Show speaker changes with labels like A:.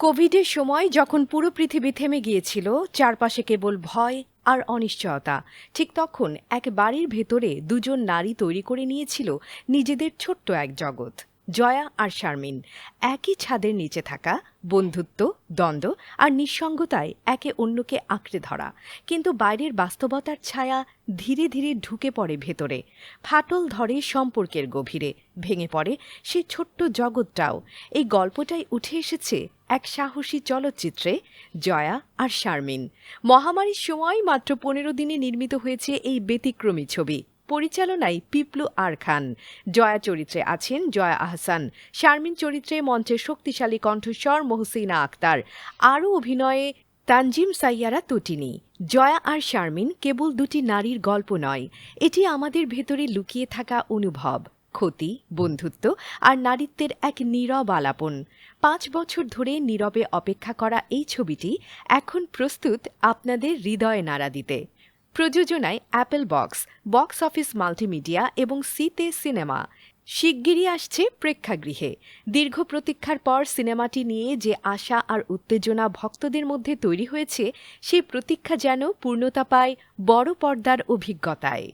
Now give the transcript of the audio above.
A: কোভিডের সময় যখন পুরো পৃথিবী থেমে গিয়েছিল, চারপাশে কেবল ভয় আর অনিশ্চয়তা, ঠিক তখন এক বাড়ির ভেতরে দুজন নারী তৈরি করে নিয়েছিল নিজেদের ছোট্ট এক জগৎ। জয়া আর শারমিন। একই ছাদের নিচে থাকা, বন্ধুত্ব, দ্বন্দ্ব আর নিঃসঙ্গতায় একে অন্যকে আঁকড়ে ধরা। কিন্তু বাইরের বাস্তবতার ছায়া ধীরে ধীরে ঢুকে পড়ে ভেতরে। ফাটল ধরে সম্পর্কের গভীরে, ভেঙে পড়ে সে ছোট্ট জগৎটাও। এই গল্পটাই উঠে এসেছে এক সাহসী চলচ্চিত্রে, জয়া আর শারমিন। মহামারীর সময় মাত্র পনেরো দিনে নির্মিত হয়েছে এই ব্যতিক্রমী ছবি। পরিচালনায় পিপলু আর খান। জয়া চরিত্রে আছেন জয়া আহসান। শারমিন চরিত্রে মঞ্চের শক্তিশালী কণ্ঠস্বর মহসিনা আক্তার। আরও অভিনয়ে তানজিম সাইয়ারা তটিনী। জয়া আর শারমিন কেবল দুটি নারীর গল্প নয়, এটি আমাদের ভেতরে লুকিয়ে থাকা অনুভব, ক্ষতি, বন্ধুত্ব আর নারীত্বের এক নীরব আলাপন। পাঁচ বছর ধরে নীরবে অপেক্ষা করা এই ছবিটি এখন প্রস্তুত আপনাদের হৃদয়ে নাড়া দিতে। প্রযোজনায় apple box box office multimedia এবং সিতে সিনেমা শিগগিরই আসছে প্রেক্ষাগৃহে। দীর্ঘ প্রতীক্ষার পর সিনেমাটি নিয়ে যে আশা আর উত্তেজনা ভক্তদের মধ্যে তৈরি হয়েছে, সেই প্রতীক্ষা যেন পূর্ণতা পায় বড় পর্দার অভিজ্ঞতায়।